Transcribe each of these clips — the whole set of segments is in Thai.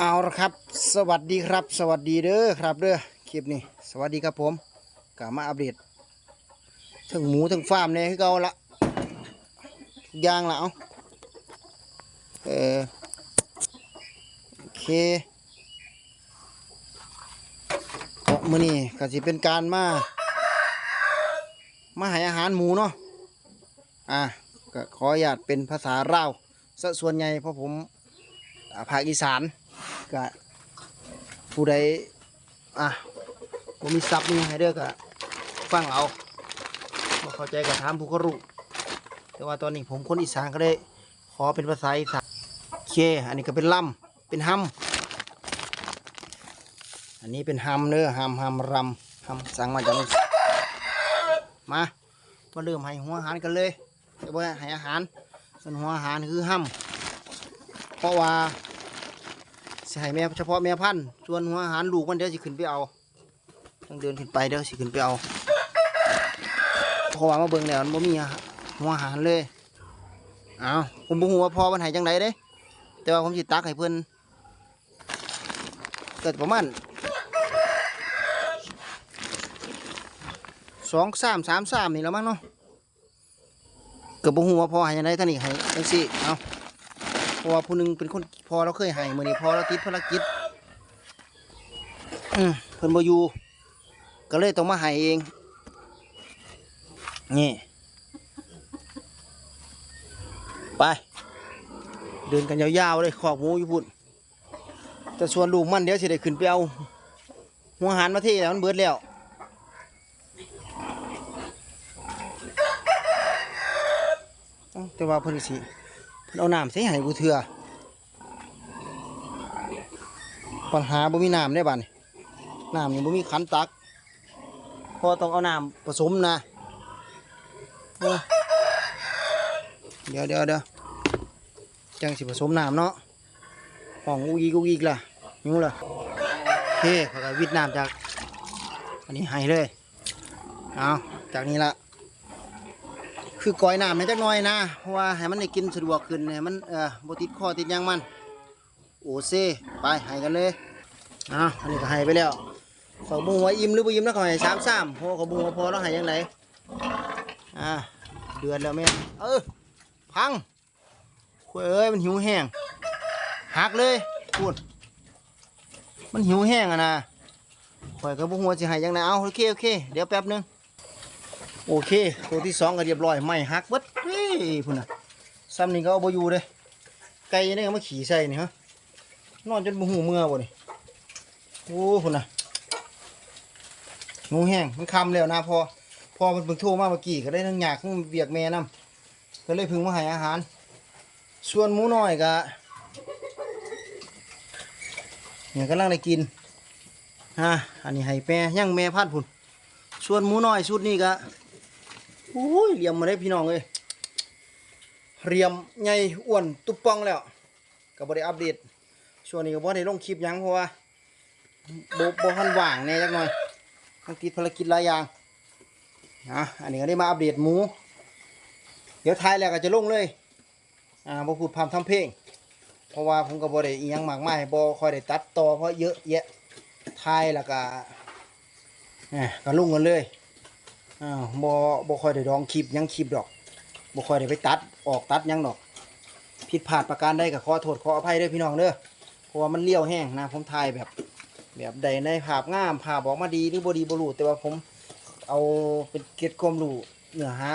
เอาละครับ สวัสดีครับ สวัสดีเด้อครับเด้อคลิปนี้ สวัสดีครับผมกลับมาอัปเดตทั้งหมูทั้งฟาร์มเนี่ยคือเก่าละย่างละเอาเออโอเคก็มื้อนี้ก็สิเป็นการมา มาให้อาหารหมูเนาะอะก็ขออนุญาตเป็นภาษาลาวซะส่วนใหญ่เพราะผมภาคอีสาน ก็ผู้ใดอะผมมีซับนี่ให้เด้อก็ฟังเอาบ่เข้าใจก็ถามผู้เขารู้แต่ว่าตอนนี้ผมคนอีสานก็ได้ ขอเป็นภาษาอีสานโอเคอันนี้ก็เป็นลำเป็นฮัมอันนี้เป็นฮัมเด้อฮัมฮัมรำฮัมสั่งมาจากนี่มามาเริ่มให้หัวอาหารกันเลยเดี๋ยวบ่ให้อาหารส่วนหัวอาหารคือฮัมเพราะว่า สิให้แม่เฉพาะแม่พันธุ์ส่วนหัวอาหารลูกมันเดี๋ยวสิขึ้นไปเอาต้องเดินขึ้นไปเดี๋ยวสิขึ้นไปเอาพราะว่ามาเบิ่งแล้วมันบ่มีหัวอาหารเลยเอาผมบ่ฮู้ว่าพอมันให้จังไดเด้ แต่ว่าผมสิตักให้เพิ่นเกิดประมาณสองสามสามสามนี่แล้วมั้งเนาะเกิดบ่ฮู้ว่าพอให้จังไดท่านนี่ให้จังซี่เอา ราะว่าผู้หนึงเป็นคนพอเราเคยให้มือนี้พอเราติดภารกิจอืมเพิ่นบอยู่ก็เลยต้องมาให้เอง นี่ ไป เดินกันยาวๆเลยขอกหมูอยู่พุ่นแต่ส่วนลูกมันเดี๋ยวสิได้ขึ้นไปเอาหัวหารมาเทแล้วมันเบิดแล้วเอ้าแต่ว่าเพิ่นสิ เพิ่นเอาน้ำใส่ให้กูเถื่อปัญหาบ่มีน้ำได้บัดนี้น้ำนี่บ่มีขันตักพอต้องเอาน้ำผสมนะเดี๋ยวเดี๋ยวเดี๋ยวจังสิผสมน้ำเนาะห้องอูอีกอูอีกล่ะหิวล่ะโอเคเขาก็วิดน้ำจากอันนี้ให้เลยเอาจากนี้ละ คือก้อยน้ำให้จักหน่อยนะเพราะว่าให้มันได้กินสะดวกขึ้นให้มันเออบ่ติดคอติดหยังมันโอเซไปให้กันเลยอ้าวอันนี้ก็ให้ไปแล้วขอบุงว่าอิ่มหรือบ่อิ่มนะขอให้สามสามพอขอบุงว่าพอแล้วให้ยังไงอ่าเดือดแล้วแม่เออพังคุยเอ้ยมันหิวแห้งหักเลยพูดมันหิวแห้งอะนะข่อยก็บ่ฮู้ว่าสิให้ยังไงเอาโอเคโอเคเดี๋ยวแป๊บหนึง โอเค ตัวที่สองก็เรียบร้อยไม่หักเบิดเฮ้ยพุ่นน่ะซ้ำนี่ก็เอาบ่อยู่เลยไก่นี่ก็มาขี่ใส่นี่ฮะนอนจนบ่หูเมื่อบ่นี่โอ้พุ่นน่ะงูแห้งมันคำแล้วนะพอพอมันเพิ่งโทรมาเมื่อกี้ก็ได้ทั้งหยากทั้งเวียกแม่นํก็เลยพึ่งมาให้อาหาร ส่วนหมูน้อยก็เนี่ยกำลังได้กินฮะอันนี้ให้แม่ยังแม่พัดพุ่นส่วนหมูน้อยชุดนี้ก็ อ้ยเรียมมาได้พี่น้องเลยเรียมใหญ่อ้วนตุ๊บปองแล้วก็บ่ได้อัปเดตช่วงนี้ก็บ่ได้ลงคลิปยังเพราะว่าโบ่บ่ทันว่างแน่จักหน่อยต้องติดภารกิจหลายอย่างนะอันนี้ก็ได้มาอัปเดตหมู เดี๋ยวท้ายแล้วก็จะลงเลยอ่าบ่พูดพร่ำทำเพลง เพราะว่าผมก็บ่ได้อีหยังมากมายบ่ค่อยได้ตัดต่อเพราะเยอะแยะท้ายแล้วก็อะก็ลุ่งกันเลย อ่าบ่บ่ค่อยได้ดองคลิปยังคลิปดอกบ่ค่อยได้ไปตัดออกตัดยังดอกผิดพลาดประการใดก็ขอโทษขออภัยด้วยพี่น้องเด้อเพราะว่ามันเลี้ยวแห้งนะผมถ่ายแบบ แบบใดในภาพงามภาพออกมาดีหรือบ่ดีบ่รู้แต่ว่าผมเอาเป็นเกร็ดความรู้เนื้อหา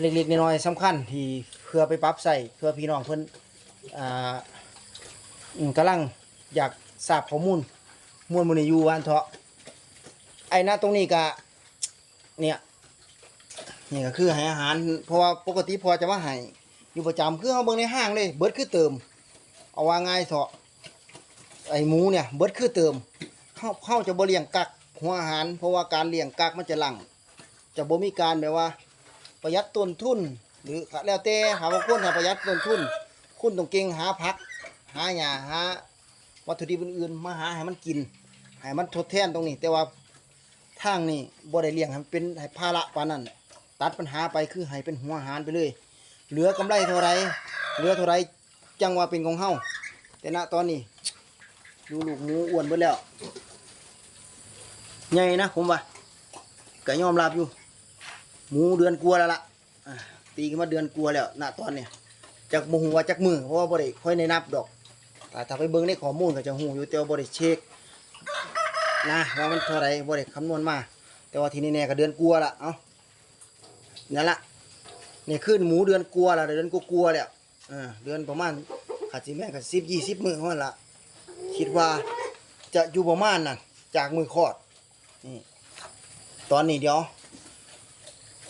เล็กๆน้อยๆสำคัญที่เพื่อไปปรับใส่เพื่อพี่น้องเพิ่นอ่ากำลังอยากทราบข้อมูลมวลมูลนิยูวันเถาะไอ้หน้าตรงนี้ก็ เนี่ยนี่ก็คือให้อาหาร เพราะว่าปกติพอจะมาให้อยู่ประจำคือเขาเบิ่งในห้างเลยเบิดคือเติม เอาว่าง่ายเถอะไอ้หมูเนี่ยเบิดคือเติมเข้าเข้าจะบ่เลี้ยงกักหัวอาหาร เพราะว่าการเลี้ยงกักมันจะหลังจะบ่มีการแบบว่า ประหยัดต้นทุน หรือแล้วแต่หาว่าคนหาประหยัดต้นทุน คุณต้องเก่งหาผัก หาหญ้าหาวัตถุดิบอื่นๆมาหาให้มันกินให้มันทดแทนตรงนี้ แต่ว่า ทางนี้บ่ได้เลี้ยงให้มันเป็นให้ภาระปานนั้นตัดปัญหาไปคือให้เป็นหัวอาหารไปเลย เหลือกำไรเท่าไรเหลือเท่าไรจังว่าเป็นของเฮาแต่ณตอนนี้ดูลูกหมูอ้วนเบิดแล้วใหญ่นะผมว่าก็ยอมรับอยู่ หมูเดือนกลัวแล้วล่ะอ่าตีกันมาเดือนกลัวแล้วณตอนเนี้ยจากโมหัวจากมือเพราะว่าบ่ได้ค่อยในนับดอกแต่ถ้าไปเบิ่งในข้อมูลก็จะหูอยู่แต่ว่าบ่ได้เช็ค นะว่ามันเท่าไรบ่ได้คำนวณมา แต่ว่าทีนี้แน่ก็เดือนกลัวละเอานั่นละนี่ขึ้นหมูเดือนกลัวละเดือนกลัวาๆแล้วเดือนประมาณขาดสิแม่งก็สิบยี่สิบมือเท่านั้นละคิดว่าจะอยู่ประมาณนั้นจากมือคอดนี่ตอนนี้เดี๋ยว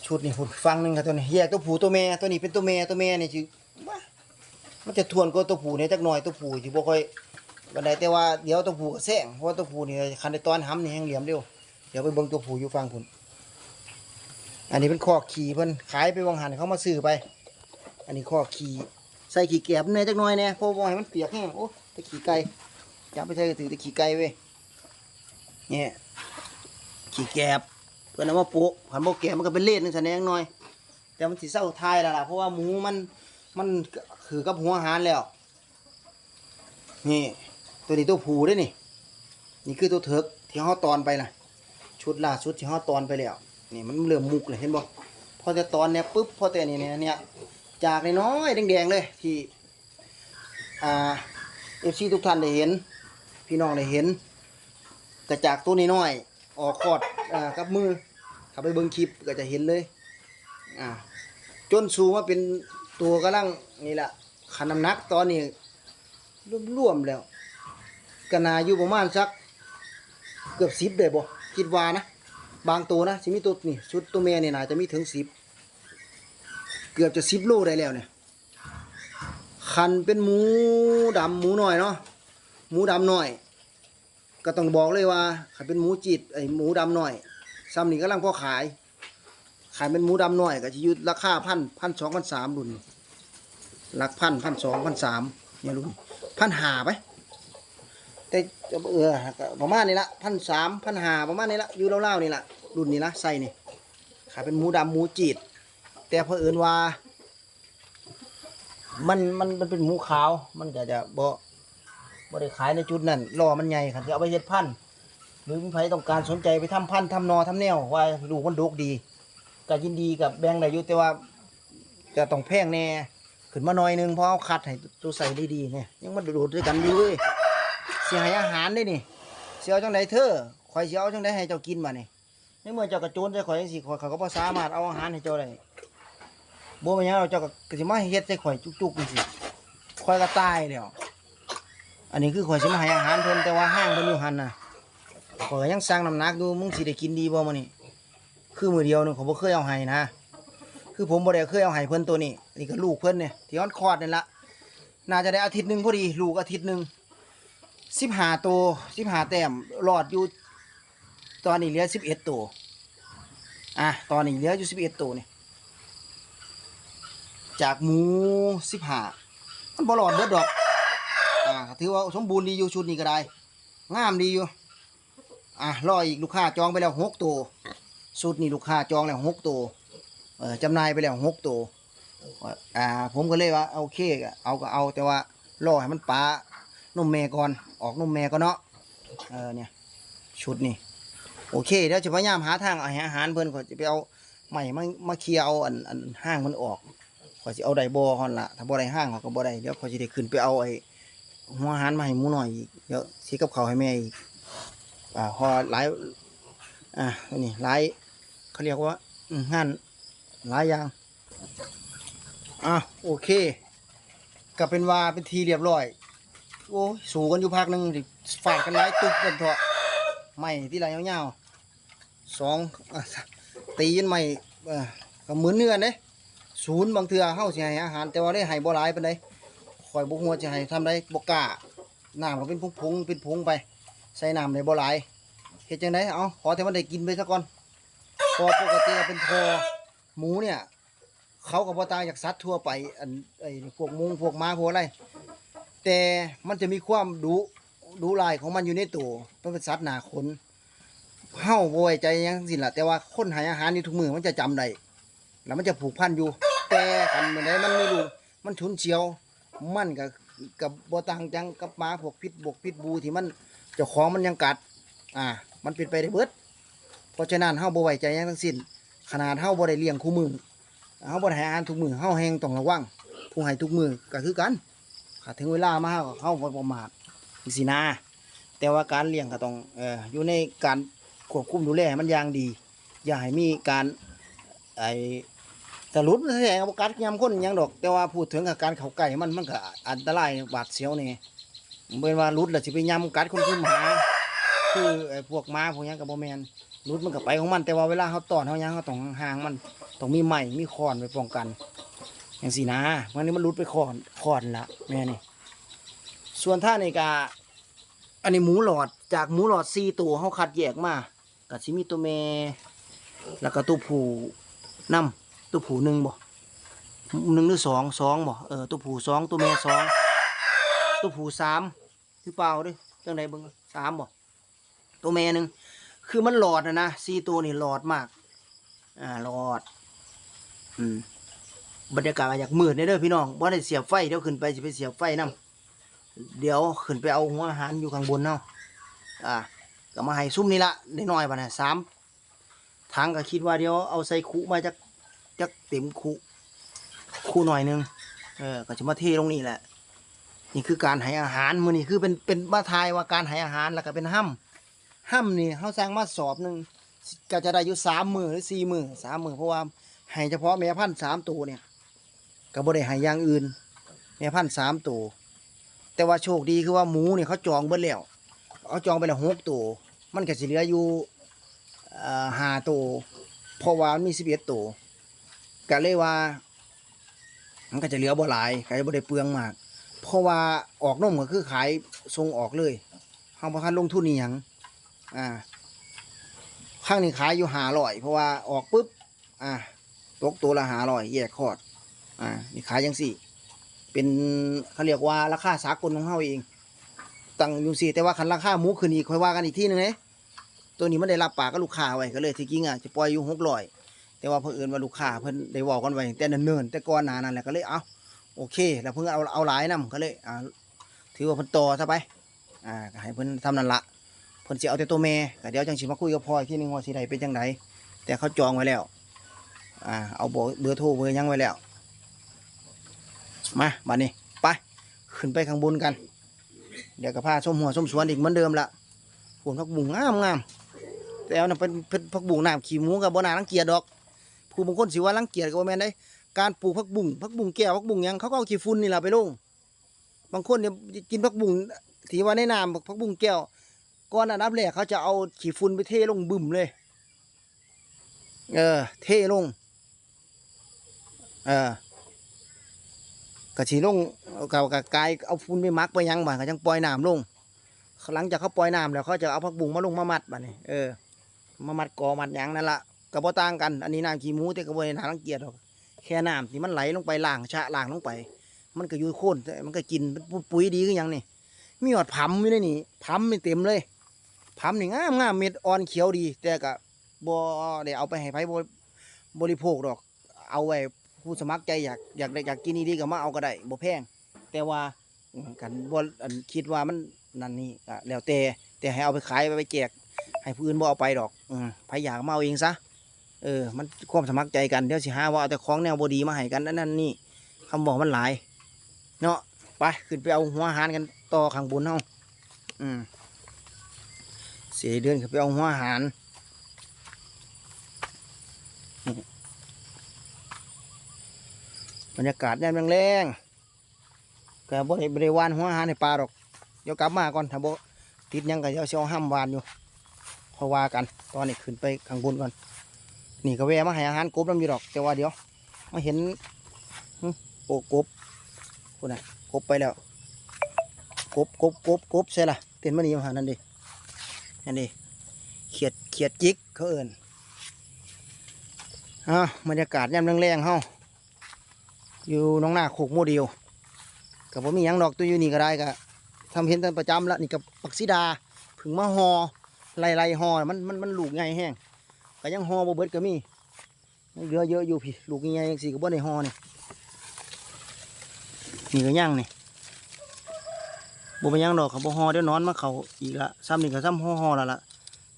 ชุดนี่ผมฟังหนึ่งครับตัวนี้แยกตัวผูตัวแม่ตัวนี้เป็นตัวแม่ตัวแม่นี่คือว่ามันจะทวนก็ตัวผูเนี่ยจักหน่อยตัวผู้สิบ่ค่อย บันไดแต่ว่าเดี๋ยวตัวผู้ก็แซงเพราะว่าตัวผู้นี่คันในตอนห้ำนี่แห้งเหลี่ยมเดียวเดี๋ยวไปเบิ่งตัวผู้อยู่ฟังพุ่นอันนี้เป็นคอกขี่เพิ่นขายไปวางหันเขามาซื้อไป อันนี้คอกขี่ใส่ขี่แกบเนี่ยจักหน่อยเนี่ยเพราะว่าให้มันเปียกแห้งโอ้ตะขี่ไก่จับไปใส่ก็ถือตะขี่ไก่เว้ยเนี่ยขี่แกบเพื่อนเอามาโปะผันโมแกะมันก็เป็นเล่นนึงแสดงหน่อย แต่มันสิเศร้าทายแล้วล่ะเพราะว่าหมูมันมันคือกับหัวหารแล้วนี่ ตัวนี้ตัวผูได้นี่ นี่คือตัวเถิกที่ห่อตอนไปนะชุดล่าสุดที่ห่อตอนไปแล้วนี่มันเริ่มมุกเลยเห็นบ่พอแต่ตอนเนี้ยปุ๊บพอแต่นี่เนี่ยเนี่ยจากน้อยแดงๆเลยที่อ่าเอฟซีทุกท่านได้เห็น พี่น้องได้เห็นกระจากตัวน้อยๆออกคอดอ่ากับมือถ้าไปเบิ่งคลิปก็จะเห็นเลยอ่าจนสูงมาเป็นตัวกำลังนี่แหละขันน้ำหนักตอนนี้ร่วมๆแล้ว ก็นาอยู่ประมาณสักเกือบสิบได้บ่คิดว่านะ บางตัวนะสิมีตัวนี่ชุดตัวเมียนี่นาจะมีถึงสิบเกือบจะสิบโลได้แล้วเนี่ยคันเป็นหมูดำหมูหน้อยเนาะหมูดำน้อย ก็ต้องบอกเลยว่าขันเป็นหมูจิตไอหมูดำน้อยซ้ำนี่กำลังพอขาย ขายเป็นหมูดำน้อย ก็จะยู่ราคาพันพันสองพันสามรุ่นหลักพันพันสองพันสามเนี่ยรุ่นพันหาไป แต่จะเออก็ประมาณนี้ละพันสามพันหาประมาณนี้ละอยู่เล่าๆนี่ละรุ่นนี้ละใส่นี่ขายเป็นหมูดำหมูจีดแต่เพอเอิญว่า มันมันมันเป็นหมูขาว มันก็จะบ่บ่ได้ขายในจุดนั้นรอมันใหญ่ครับจะเอาไปเฮ็ดพันธุ์หรือมีใครต้องการสนใจไปทำพันธุ์ทำนอทำแนวว่าลูกมันดกดีก็ยินดีกับแบงค์ได้อยู่แต่ว่าจะต้องแพงแน่ขึ้นมาหน่อยนึงเพราะเอาคัดให้ตัวใส่ดีๆเนี่ยยังมาโดดด้วยกันอยู่เว้ย เสียให้อาหารได้นี่เสียเอาจังไดเธอคอยเสียเอาจังไดให้เจ้ากินมานี่ในเมื่อเจ้ากระโจนใส่ข่อยจังซี่ข่อยเขาก็บ่สามารถเอาอาหารให้เจ้าได้บ่เป็นหยังเราเจ้าก็ก็สิมาเฮ็ดใส่ข่อยจุกๆจังซี่ข่อยก็ตายแล้วอันนี้คือข่อยสิมาให้อาหารเพิ่นแต่ว่าห้างเพิ่นอยู่หั่นน่ะข่อยก็ยังสั่งน้ำหนักดูมึงสิได้กินดีบ่มื้อนี้คือมื้อเดียวนึงเขาบ่เคยเอาให้นะคือผมบ่ได้เคยเอาให้เพิ่นตัวนี้นี่ก็ลูกเพิ่นเนี่ยที่มันคอดนี่ละน่าจะได้อาทิตย์หนึงพอดีลูกอาทิตย์หนึง สิบหาตัวสิบหาแต้มหลอดอยู่ตอนนี้เหลือสิบเอ็ดตัวอะตอนนี้เหลืออยู่สิบเอ็ดตัวนี่จากหมูสิบหามันบอลอดเบิดดอกอ่าถือว่าสมบูรณ์ดีอยู่ชุดนี้ก็ได้งามดีอยู่อะรออีกลูกค้าจองไปแล้วหกตัวชุดนี้ลูกค้าจองแล้วหกตัวเออจำนายไปแล้วหกตัวอ่าผมก็เลยว่าโอเคกเอาก็เอาแต่ว่า รอให้มันปลา นมแม่ก่อนออกนมแม่ก่อนเนาะเออเนี่ยชุดนี่โอเคเดี๋ยวจะพยายามหาทางเอาอาหารเพิ่นก่อนจะไปเอาใหม่มามาเคลียร์เอาอันอันห้างมันออกก่อจะเอาไดบอก่อนละถ้าบ่ได้ห้างเขาก็บ่ได้เดี๋ยวขาจะได้ขึ้นไปเอาไอ้หัวอาหารมาให้หมูหน่อยอีกเดี๋ยวสีกับเขาให้แม่อีกอ่าพอหลายอ่านี่หลายเขาเรียกว่าอืมงานหลายอย่างอะโอเคก็เป็นว่าเป็นทีเรียบร้อย โอ้ยสู้กันอยู่พักหนึ่งดิฝาดกันหลายตุกกันเถอะไม่ที่ไรยาๆสองตีกันไม่ก็เหมือนเนื้อเด้ศูนย์บางเทื่อเฮาสิให้อาหาร แต่ว่าได้ให้บ่หลายปานใดคอยบ่ฮู้ว่าสิให้ทำได้บ่กล้าน้ำก็เป็นผงๆเป็นผงไป ใส่น้ำได้บ่หลายเฮ็ดจังไดเอาขอแต่มันได้กินไปซะก่อนพอปกติเป็นพอหมูเนี่ย เขาก็บ่ตาอยากสัตว์ทั่วไปอันไอ้พวกมุงพวกม้าพวกอะไร แต่มันจะมีความดุดุลายของมันอยู่ในตัวมันเป็นสัตว์หนาขนเฮาบว้ใจหยังสิล่ะแต่ว่าคนให้อาหารนี่ทุกมือมันจะจำได้แล้วมันจะผูกพันอยู่ แต่กันเมื่อใดมันไมีลูกมันฉุนเฉียว มันก็กับบ่ต่างจังกับหมาพวกพิษบกพิษบูที่มันเจ้าของมันยังกัด อ่า มันเป็นไปได้เบิดเพราะฉะนั้นเฮาบ่ไว้ใจหยังทั้งสิ้น ขนาดเฮาบ่ได้เลี้ยงคู่มือเฮาบ่ได้ให้อาหารทุกมือเฮาแฮงต้องระวังผู้ให้ทุกมือก็คือกัน ถ้าถึงเวลามาเฮาก็เฮาบ่ประมาทจังซี่นะแต่ว่าการเลี้ยงก็ต้องเอ่ออยู่ในการควบคุมดูแลให้มันอย่างดี อย่าให้มีการไอ้สรุปแสดงว่ากัดยำคนยังดอก แต่ว่าพูดถึงกับการเขาใกล้มันมันก็อันตรายบาดเสียวนี่เบิ่นว่ารุดแล้วสิไปยำกัดคนคือหมาคือไอ้พวกม้าพวกหยังก็บ่แมนรุดมันก็ไปของมัน แต่ว่าเวลาเฮาตอนเฮายังเฮาต้องห่างมันต้องมีไม้มีคอนไว้ป้องกัน จังซี่นะมันนี่มันรุดไปคอนคอนละแม่นี่ ส่วนท่าในกาอันนี้หมูหลอดจากหมูหลอด4ตัวเฮาคัดแยกมาก็สิมีตัวแม่แล้วก็ตัวผู้นำตัวผูหนึ่งบ่หนึ่งหรือสองสองบ่เออตัวผูสองตัวแม่สองตัวผูสามหรือเปล่าด้วยจังไดเบิ่งสามบ่ตัวแม่หนึ่งคือมันหลอดนะนะสี่ตัวนี่หลอดมาก อ่าหลอด อืม บรรยากาศอยากมืดเด้อเด้อพี่น้องบ่ได้เสียบไฟเดี๋ยวขึ้นไปสิไปเสียบไฟนํเดี๋ยวขึ้นไปเอาหัวอาหารอยู่ข้างบนเนาะอ่าก็มาให้ซุ่มนี่ละได้น้อยบ่น่ะสามทางก็คิดว่าเดี๋ยวเอาใส่คุมาจากจากเต็มคุคุหน่อยนึงเออก็จะมาเทลงนี่แหละ นี่คือการให้อาหารมือนี่คือเป็นเป็นมาทายว่าการให้อาหารแล้วก็เป็นห้ำห้ำนี่เขาสร้างมาสอบหนึ่งก็จะได้อยู่สามมือหรือสี่มือสามมือเพราะว่าให้เฉพาะแม่พันธุ์สามตัวเนี่ย ก็บ่ได้ให้อย่างอื่นแม่พันสามตัวแต่ว่าโชคดีคือว่าหมูเนี่ยเขาจองเบิดแล้วเขาจองไปแล้วหกตัวมันก็สิเหลืออยู่อ่อห้าตัวเพราะว่ามันมีสิบเอ็ดตัวก็เลยว่า มันก็จะเหลือบ่หลายก็จะบ่ได้เปลืองมาก เพราะว่าออกนมก็คือขายส่งออกเลยเฮาบ่ทันลงทุนอีหยังอ่าข้างนี้ขายอยู่หาร้อย เพราะว่าออกปุ๊บอ่าตกตัวละหาร้อยแยกคอด อ่านี่ขายจังสี่ เป็นเขาเรียกว่าราคาสากลของเฮาเองตั้งยู่สี่แต่ว่าคันราคาหมูขึ้นอีกค่อยว่ากันอีกทีหนึงเด้ตัวนี้มันได้รับปากกับลูกค้าไว้ก็เลยที่จริงอะจะปล่อยอยู่หกร้อยแต่ว่าเพิ่นเอิญว่าลูกค้าเพิ่นได้เว้ากันไว้แต่เนินๆแต่ก่อนหนานั้นแหละก็เลยเอาโอเค แล้วเพิ่นเอาเอาหลายนํก็เลยอ่าถือว่าเพิ่นต่อซะไปอ่าก็ให้เพิ่นทำนั่นละเพิ่นสิเอาแต่ตัวแม่ก็เดี๋ยวจังสิมาคุยกับพ่ออทีหนึงว่าสิได้เป็นจังไดแต่เขาจองไว้แล้วอ่าเอาเบอร์เบอร์โทรเบอร์ยังไว้แล้ว มาบัดนี้ไปขึ้นไปข้างบนกัน เดี๋ยวก็พาส้มหัวส้มสวนอีกเหมือนเดิมละผลพักบุ้งงามงามแต่เอาน่ะเป็นผักบุ้งน้ำขี้หมูกับบนารังเกียจดอก ผู้บางคนสิว่ารังเกียจก็บ่แม่นได้ การปลูกผักบุ้งผักบุ้งแก้วผักบุ้งยังเขาก็เอาขี้ฝุ่นนี่แหละไปลงบางคนเนี่ยกินผักบุ้งที่ว่าในน้ำผักบุ้งแก้วก่อนอันดับแรกเขาจะเอาขี้ฝุ่นไปเทลงบึ้มเลย เออ เทลง เออ กะสิลงเอากับกายเอาฝุ่นไปมักไปยังบ่ก็จังปล่อยน้ำลงหลังจากเขาปล่อยน้ำแล้วเขาจะเอาผักบุ้งมาลงมามัดบัดนี้เออมามัดกอมัดยังนั่นละก็บ่ต่างกัน อันนี้น้ำขี้หมูแต่ก็บ่ได้น่ารังเกียจหรอกแค่น้ำที่มันไหลลงไปล่างชะล่างลงไป มันก็อยู่โค่นแต่มันก็กินปุ๋ยดีคือหยังนี่มีหอดผํอยู่ในนี่ผํนี่เต็มเลยผํนี่งามงามเม็ดอ่อนเขียวดี แต่ก็บ่ได้เอาไปให้ไผบ่บริโภคดอก เอาไว้ ผู้สมัครใจอยากอยากได้อยากกินดีก็มาเอาก็ได้บ่แพง แต่ว่ากันบ่อันคิดว่ามันนั่นนี่ก็แล้วแต่แต่ให้เอาไปขายไปแจก ให้ผู้อื่นบ่เอาไปดอกอืมไผอยากมาเอาเองซะเออ มันความสมัครใจกันเดี๋ยวสิหาว่าเอาแต่ของแนวบดีมาให้กันนั่นนั่นนี่คำบอกมันหลาย เนาะไปขึ้นไปเอาหัวอาหารกันต่อข้างบนเฮาอืมเสียเดือนขึ้นไปเอาหัวอาหาร บรรยากาศแนมแรงๆก็บ่ได้บ่ได้วานหัวหาให้ปลาดอกเดี๋ยวกลับมาก่อนถ้าบ่ติดยังก็เดี๋ยวสิเอาห้ำหวานอยู่พอว่ากัน ตอนนี้ขึ้นไปข้างบนก่อน นี่ก็แวะมาให้อาหารกบน้ำอยู่ดอกแต่ว่าเดี๋ยวมาเห็นโอ้กบคุณน่ะกบไปแล้ว กบกบกบกบใช่ล่ะเต้นมานี่มาหานั่นดินั่นดิเขียดเขียดจิกเขาเอินอะบรรยากาศยามแรงๆเฮา อยู่น้องหน้าโขกโมเดลกับผมมีหยังดอกตัวอยู่นี่ก็ได้ก็ทำเห็นกันประจำละนี่กับปักซิดาผึ่งมาหอไล่ไล่ห่อมันมันมันลูกใหญ่แห้งก็ยังห่อบ่เบิดก็มีเหลือเยอะอยู่พี่ลูกใหญ่ๆจังซี่ก็บ่ได้ห่อนี่นี่ก็ย่างนี่บ่เป็นหยังดอกครับบ่ฮอเดี๋ยวนอนมาเขาอีกละซ้ำนี่ก็ซ้ำฮอฮอล้วล่ะ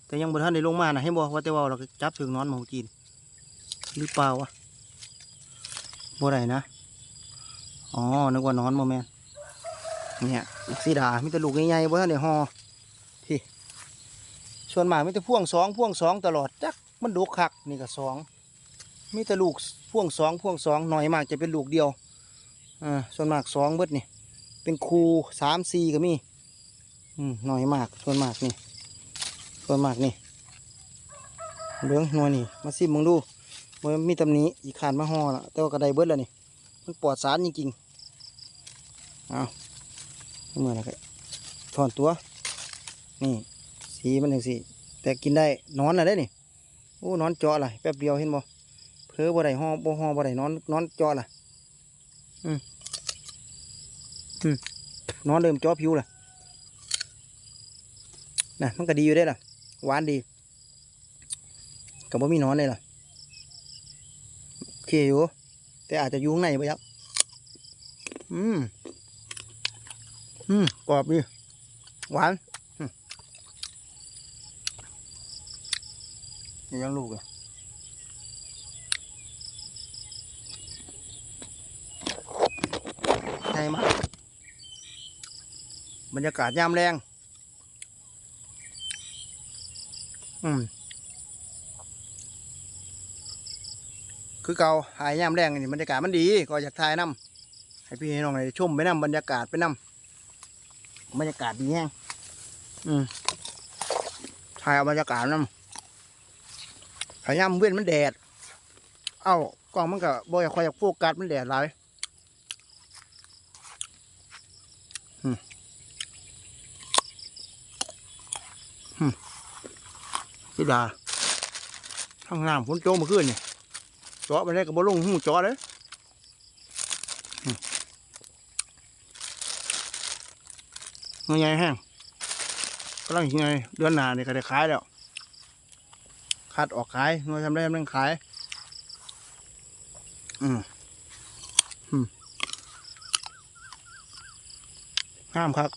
แต่ยังบ่ทันได้ลงมานะให้บอกว่าแต่ว่าเราจับถึงนอนหมูกินหรือเปล่าวะบ่ได้นะ อ๋อ นึกว่านอนบ่แม่นเนี่ยลูกสีดามีแต่ลูกใหญ่ๆบ่ทันได้ฮอที่ส่วนมากมีแต่พ่วงสองพ่วงสองตลอดจักมันดกคักนี่ก็สองมีแต่ลูกพ่วงสองพ่วงสองหน่อยมากจะเป็นลูกเดียวอ่าส่วนมากสองเบิดนี่เป็นคูสามสี่ก็มีอืมหน่อยมากส่วนมากนี่ส่วนมากนี่เบื้องหน่วยนี่มาซิมมึงดูมันมีตำหนี้อีกขานมาห่อละแต่ว่ากระไดเบิดแล้วนี่ มันปลอดสารจริงๆเอาเมื่อไรก็ถอนตัว นี่ สีมันอย่งสีแต่กินได้นอนอะไรนี่โอ้นอนจาะอะไรแป๊บเดียวเห็นบ่เพอบ่ได้ห่อบ่ห่อบ่ได้นอนนอนจาะล่ะนอนเริ่มจอผิวเลยนะมันก็ดีอยู่ได้ล่ะหวานดีกับว่ามีนอนเลยล่ะโอเคอยู่ แต่อาจจะยู่ข้งในไปยักอืม อืม กรอบดี หวานนี่ยังลูกเลยใช่มากบรรยากาศยามแรง อืม คือเก่าหายยามแรงนี่บรรยากาศมันดี ก็อยากถ่ายน้ำให้พี่ให้น้องได้ชมไปน้ำบรรยากาศไปน้ำบรรยากาศดีแห้งอืมถ่ายเอาบรรยากาศน้ำหายยามเว้นมันแดด เอ้ากล้องมันก็บ่อยคอยอยากโฟกัสมันแดดหลายสิดาข้างน้ำฝนโจมมาขึ้นนี่เจาะไปได้กับบลงหูจาะเลยเงยแห้งกำลังยังไงเดือนหนาเนี่ยก็ได้ขายแล้วคัดออกขายเงยทำได้ทำได้ขาย อืมอืมห้ามครับ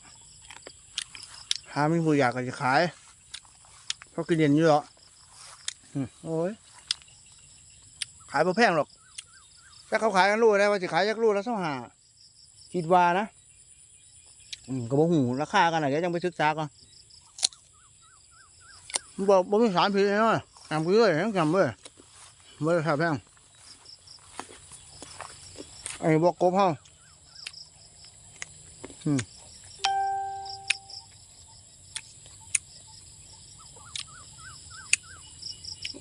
หามีผู้อยากก็จะขายเขาะกินเย็นอยู่หรออืมโอ้ย ขายบ่แพงหรอก ถ้าเขาขายกันรู้ได้ว่าจะขายยักรู้แล้วเท่าหาคิดว่านะอืมก็บ่หูราคากันหน่อยเดี๋ยวยังไปศึกษาก่อนมันบอกบ่มีสารพิษเลยเนาะจำไปเลยจำเลยบ่ได้ขายแพงไอ้บอกกบเฮาอืม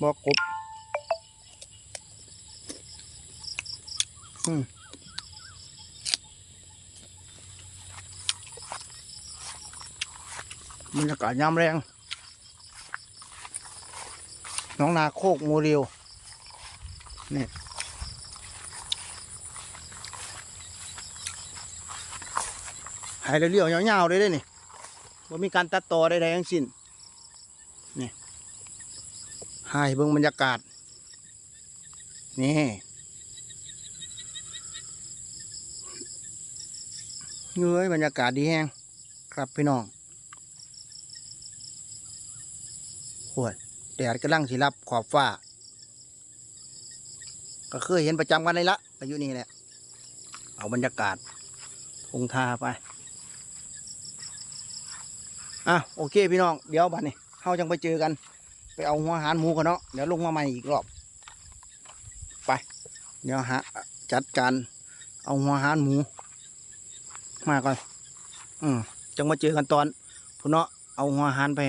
บอกกบอืม บรรยากาศยามแรง น้องนาโคกโมเรียวนี่หายเรียวๆยาวๆเลยเด้นี่ว่ามีการตัดต่อใดๆทั้งสิ้นนี่ให้เบิ่งบรรยากาศ นี่ เงยบรรยากาศดีแฮงครับพี่น้องโหดแดดกำลังสิรับขอบฟ้า ก็เคยเห็นประจำกันเลยละอายุนี้แหละ เอาบรรยากาศทงทาไป อะโอเคพี่น้อง เดี๋ยวบัดนี้เข้าจังไปเจอกัน ไปเอาหัวอาหารหมูกันเนาะ เดี๋ยวลงมาใหม่อีกรอบ ไป เดี๋ยวหาจัดการเอาหัวอาหารหมู มาก่อน อืมจังมาเจอกันตอนพุ่นเนาะเอาหัวหารไป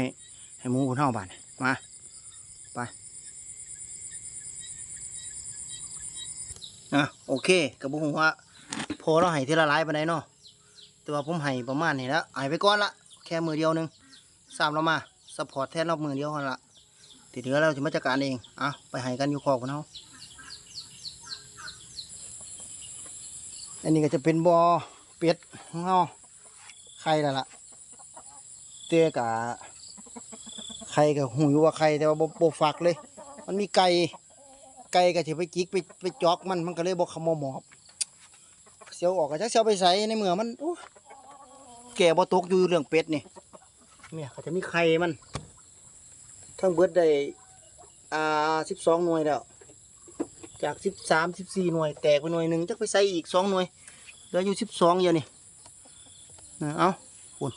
ให้หมูพุ่นเท่าบ้านมาไปอะโอเคกับบุ้งว่าพอเราให้ทีละลายไปไหนเนาะแต่ว่าผมให้ประมาณนี้แล้วให้ไปก่อนละแค่มือเดียวหนึงสามเรามาสปอร์ตแทนเรามือเดียวคนละทีเหลือเราจะมาจัดการเองอะไปให้กันอยู่คอกกันเนาะอันนี้ก็จะเป็นบอ เป็ดของเราไข่แล้วล่ะเตี้ยกะไข่กับหูอยู่ว่าไข่แต่ว่าบ่บ่ฟักเลย มันมีไก่ไก่ก็จะไปจิกไปไปจอกมันมันก็เลยบอกขโมหมอบเสียวออกก็จะเสียวไปใส่ในเมือมันแก่บ่ตกอยู่เรื่องเป็ดนี่เนี่ยเขาจะมีไข่มันทั้งเบิดได้อ่าสิบสองหน่วยแล้ว จากสิบสามสิบสี่หน่วยแตกไปหน่วยหนึ่งจักไปใส่อีกสองหน่วย เหลืออยู่สิบสองเดียวนี่เออเอาคุณ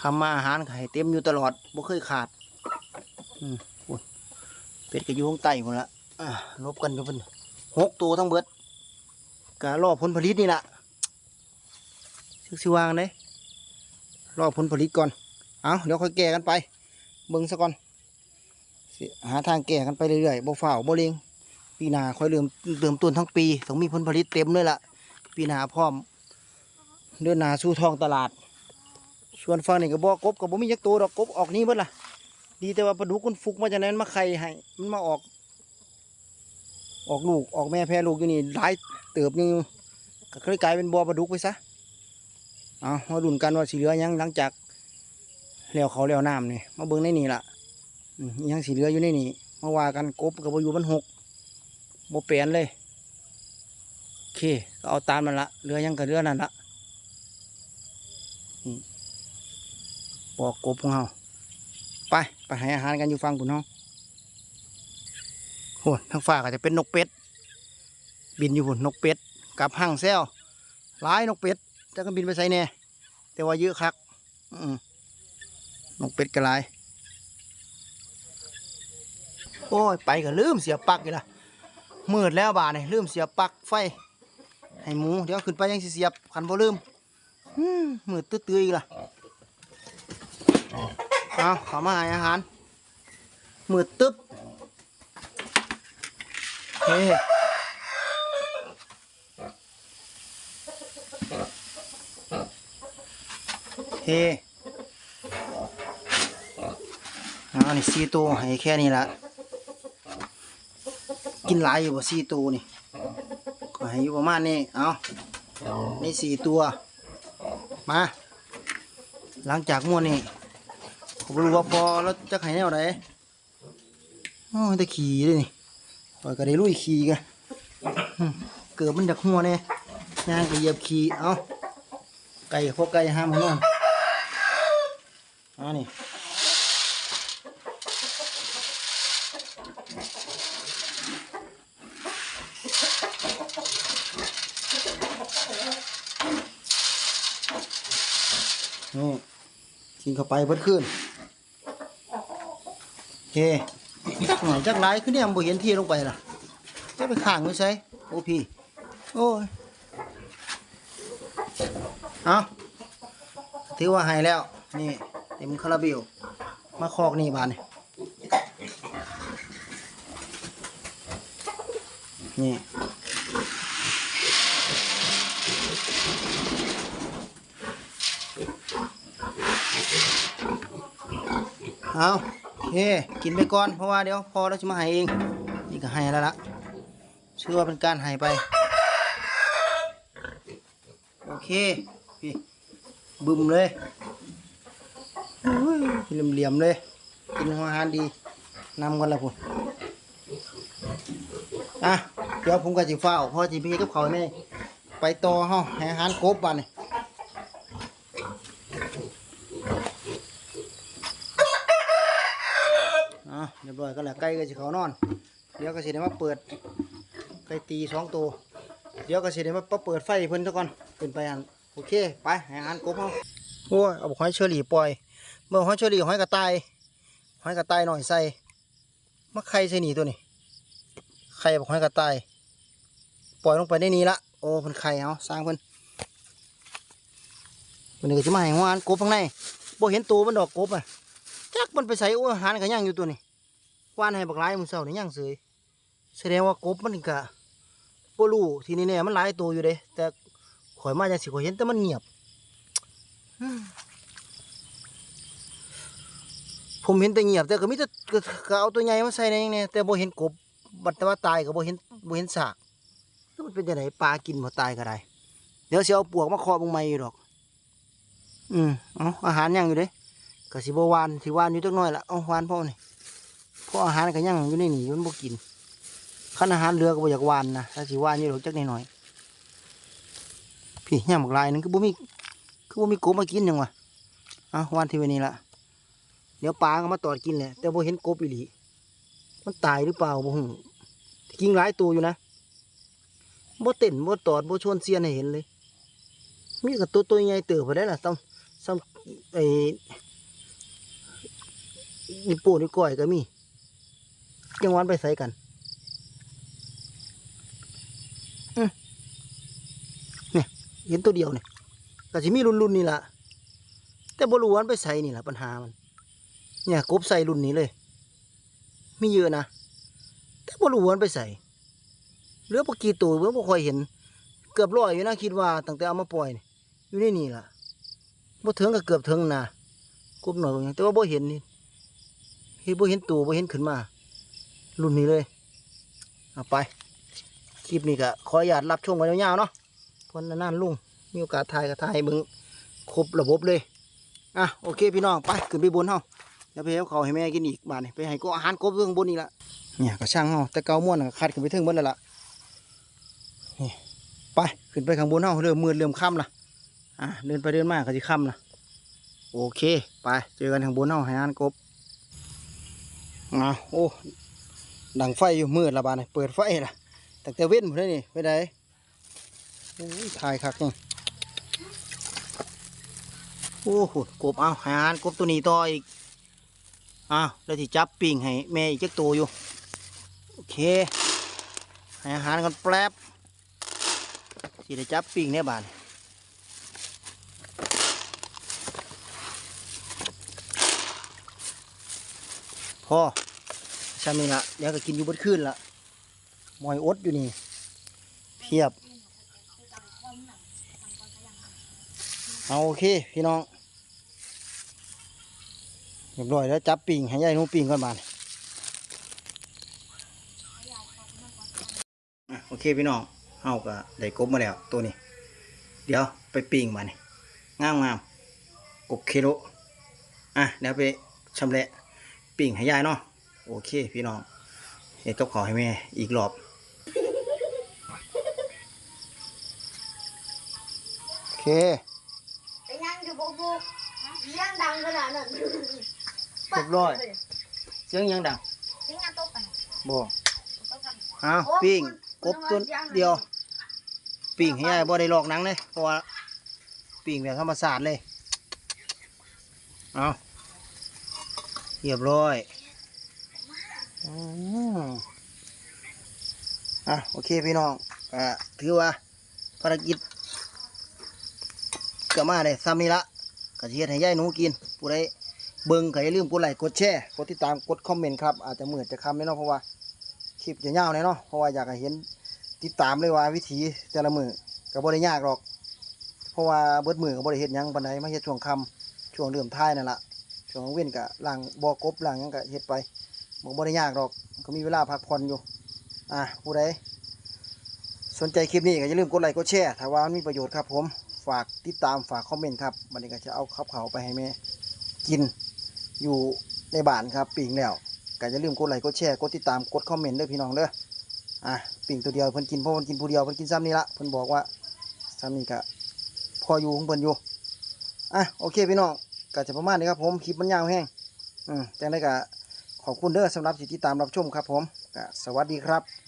คำมาอาหารไข่เต็มอยู่ตลอดบ่เคยขาดอืมคุณเป็ดก็อยู่ข้างใต้หมดละลบกันอยู่เพิ่นหกตัวทั้งเบิดกะรอผลผลิตนี่ล่ะซึกสิวางเลยรอผลผลิตก่อน เอาเดี๋ยวค่อยแก้กันไป เบิ่งซะก่อนหาทางแก้กันไปเรื่อยๆบ่ฝ้าวบ่เลงปีหน้าค่อยเริ่มเริ่มต้นทั้งปีต้องมีผลผลิตเต็มเลยล่ะ ปีหนาพร้อม เดินหน้าสู่ทองตลาดส่วนฝั่งนี้ก็บ่กบก็บ่มีจักตัวดอกกบออกนี้เบิดล่ะ ดีแต่ว่าปลาดุกมันฟุกมาจากนั้นมาไข่ให้ มันมาออก ออกลูกออกแม่แพรลูกอยู่นี่หลายเติบยู่ก็เลยกลายเป็นบ่อปลาดุกไปซะเอามาดุนกันว่าสีเหลือยังหลังจากแล้วเขาแล้วน้ำนี่มาเบิ่งในนี่ล่ะยังสีเหลืออยู่ในนี่มาว่ากันกบกับอยู่มันหกบ่เปลี่ยนเลย เคก็เอาตามมันละเหลือยังกับเหลือนั่นละบอกกบของเฮาไปไปห้อาหารกันอยู่ฟังปุ่นเฮาโหทางฟ้าก็จะเป็นนกเป็ด บินอยู่พุ่นนกเป็ดกับห้างแซวหลายนกเป็ดจะก็บินไปใส่แน่แต่ว่าเยอะคักนกเป็ดกระไรโอ้ยไปก็ลืมเสียปักอีกละมืดแล้วบาเนี่ยลืมเสียปักไฟ ให้หมู เดี๋ยวขึ้นไปยังสิเสียบคันบ่ลืมอืมมืดตื้อๆอีกล่ะเอาขอมาให้อาหารมืดตึ๊บเฮ้เฮ้เอานี่สี่ตัวให้แค่นี้ละกินหลายอยู่บ่สี่ตัวนี่ ก็ให้อยู่ประมาณนี้ เอานี่สี่ตัว มา หลังจากม้วนนี่ผมรู้ว่าพอแล้วจะให้แนวไหนโอ้แต่ขี่เลยนี่ปล่อยก็ได้ลุยขี่กันเกิดมันจากหัวเนี่ยย่างก็เหยียบขี่ เอาไก่พวกไก่ห้ามมันนอนเอานี่ นี่กินเข้าไปเบิดขึ้นโอเคหน่อยจักไรขึ้นเนี่ยมันบ่เห็นที่ลงไปล่ะจะไปข้างไว้ใส่โอ้พี่ โอ้ยเอาถือว่าให้แล้ว นี่เต็มคาราเบลมาคอกนี่บานนี่นี่ เอาโอเคกินไปก่อนเพราะว่าเดี๋ยวพอเราจะมาให้เอง นี่ก็ให้แล้วละเชื่อว่าเป็นการให้ไป โอเคพี่บึมเลยโอ้ยเหลี่ยมๆเลย กินอาหารดีนำกันละพุ่นอะเดี๋ยวผมก็จะเฝ้าเพราะที่พี่กับเขาเนี่ยไปต่อห้องให้อาหารครบบ้านนี่อะเรียบร้อยก็แล้วไก่ก็ สิเขานอน เดี๋ยวก็สิได้มาเปิดไก่ตีสองตัวเดี๋ยวก็สิได้มาเปิดไฟเพิ่นซะก่อนขึ้นไปอันโอเคไปให้อาหารกบเฮาโอ้ยเอาหอยเชอรี่ปล่อย เมื่อหอยเชอรี่หอยกระต่ายหอยกระต่ายหน่อยใส่มาไข่ใส่หนีตัวนี้ไข่บอกหอยกระต่ายปล่อยลงไปในนี้ละโอ้เพิ่นไข่เอาสร้างเพิ่นเพิ่นก็สิมาให้หวาหารกบข้างในบ่เห็นตัวมันดอกกบอะจักมันไปใส่โอ้ยอาหารก็ย่างอยู่ตัวนี้ วานให้บักหลายมือเสานี่ย่างเสยแสดงว่ากบมันก็บ่รู้ทีนี้เนี่ยมันหลายตัวอยู่เด้แต่ข่อยมาจังสิข่อยเห็นแต่มันเงียบ ผมเห็นแต่เงียบ แต่ก็มีแต่ก็ก็เอาตัวใหญ่มาใส่ในอย่างนี้แต่บ่เห็นกบบัต่ว่าตายก็บ่เห็นบ่เห็นซากแล้วมันเป็นจังไดปลากินบ่ตายก็ได้เดี๋ยวเสิเอาปวกมาคาะเบงใหม่อยู่ดอก อืมเอาอาหารย่างอยู่เด้ก็สิบวานสิวานอยู่จักหน่อยละเอาวานพ่อนี่ พราะอาหารก็ยังอยู่ในนี่มันบ่กินขันอาหารเรือก็บ่อยากวานนะถ้าสิวานอยู่ดอกจักหน่อยๆพี่ย่างบักลายนึงคือบ่มีคือว่มีกบมากินยังวะเอาวันที่วันนี้ละเดี๋ยวปลาก็มาตอดกินแหละแต่บ่เห็นกบอีหลีมันตายหรือเปล่าบ่ฮู้กินหลายตัวอยู่นะบ่เต้นบ่ตอดบ่ชวนเซียนให้เห็นเลย มีกับตัวตัวใหญ่เติบไปได้ล่ะซ้ำซ้ำไอ้นี่ปูนี่ก้อยก็มี จังหวันไปใส่กันเนี่ยเห็นตัวเดียวเนี่ยก็สิมีรุ่นรุ่นนี่ละแต่บรูวันไปใส่นี่แหละปัญหามัน เนี่ยกบใส่รุ่นนี้เลยมีเยอะนะแต่บรูวันไปใส่เหลือปกี่ตัวเมื่อบ่ค่อยเห็น เกือบร้อยอยู่นะคิดว่าตั้งแต่เอามาปล่อยอยู่ในนี่ล่ะบ่ถึงก็เกือบถึงนะกบหน่อยบางอย่างแต่ว่าบ่เห็นนี่เห็นบ่เห็นตัวบ่เห็นขึ้นมา รุ่นนี้เลย เอาไป คลิปนี้ก็ขออนุญาตรับชมกันยาวๆเนาะเพราะนานลุงมีโอกาสถ่ายก็ถ่ายให้เบิ่งครบระบบเลย อะโอเคพี่น้องไปขึ้นไปบนเฮาแล้วไปเอาเขาให้แม่กินอีกบาดนี่ไปให้ก็อาหารกบเรื่องบนนี่ละเนี่ยก็ช่างเฮาแต่เกาม่วนน่ะคัดขึ้นไปถึงบนแล้วล่ะนี่ไปขึ้นไปข้างบนเฮาเริ่มมืดเริ่มค่ำละอะเดินไปเดินมาก็สิค่ำละโอเค ไปเจอกันข้างบนเฮาให้อาหารกบอะโอ้ ดังไฟอยู่มืดละบาดนี่เปิดไฟละตั้งแต่เว้นหมดเลยนี่ไปไหนถ่ายคักนี่โอ้โหกบเอาหาอาหารกบตัวนี้ต่ออีกอ้าวแล้วที่จับปิ่งให้แม่อีกจักตัวอยู่ โอเคให้อาหารกันแป๊บสิได้จับปิ่งเนี่ยบานพอ ช่ไหมละเดี๋ยวก็กินอยู่บนคืนละมอยอดอยู่นี่ เพียบ เอาโอเค พี่น้องเรียบร้อยแล้วจับปิ่งให้ยายหนูปิ่งก่อนบาโอเคพี่น้องเฮาก็ได้กบมาแล้วตัวนี้ เดี๋ยวไปปิ่งมานี่งามงามกบเคโลอะเดี๋ยวไปชำแหละปิ่งให้ยายเนาะ โอเค พี่น้องเฮ็ดกับขอให้แม่อีกรอบโอเคไปยังอยู่บุกบุกยังดังขนาดนั้นเรียบร้อยเสียงยังดังยังยังตกไปบ่เอาปิ้งกบตัวเดียวปิ้งให้ยายบ่ได้ลอกหนังเลยเพราะว่าปิ้งแบบธรรมศาสตร์เลยเอาเรียบร้อยอืม อะโอเคพี่น้องอะถือว่าภารกิจก็มาได้ซ้ำนี่ละก็สิเฮ็ดให้ยายหนูกินผู้ใดเบิ่งก็อย่าลืมกดไลค์กดแชร์กดติดตามกดคอมเมนต์ครับอาจจะเหมืดจะคำแน่นาะเพราะว่าคลิปจะยาวแน่เนาะเพราะว่าอยากให้เห็นติดตามเลยว่าวิธีแต่ละมือก็บ่ได้ยากหรอก เพราะว่าเบิดมือก็บ่ได้เฮ็ดหยังปานใดมาเฮ็ดช่วงค่ำช่วงเริ่มท้ายนั่นล่ะช่วงเว้นก็ล้างบ่อกบล้างหยังก็เฮ็ดไปบ่บ่ได้ยากหรอกก็มีเวลาพักผ่อนอยู่ อะผู้ใดสนใจคลิปนี้ก็อย่าลืมกดไลค์กดแชร์ถ้าว่ามันมีประโยชน์ครับผมฝากติดตามฝากคอมเมนต์ครับบัดนี้ก็จะเอาขับเขาไปให้แม่กินอยู่ในบ้านครับปิ่งแล้วก็อย่าลืมกดไลค์กดแชร์กดติดตามกดคอมเมนต์ด้วยพี่น้องเด้ออะปิ่งตัวเดียวเพิ่นกินเพราะเพิ่นกินผู้เดียวเพิ่นกินซ้ำนี่ละเพิ่นบอกว่าซ้ำนี่ก็พออยู่ของเพิ่นอยู่อะโอเคพี่น้องก็จะประมาณนี้ครับผมคลิปมันยาวแห้งอืมจังได้ก็ขอบคุณเด้อสำหรับที่ติดตามรับชมครับผม สวัสดีครับ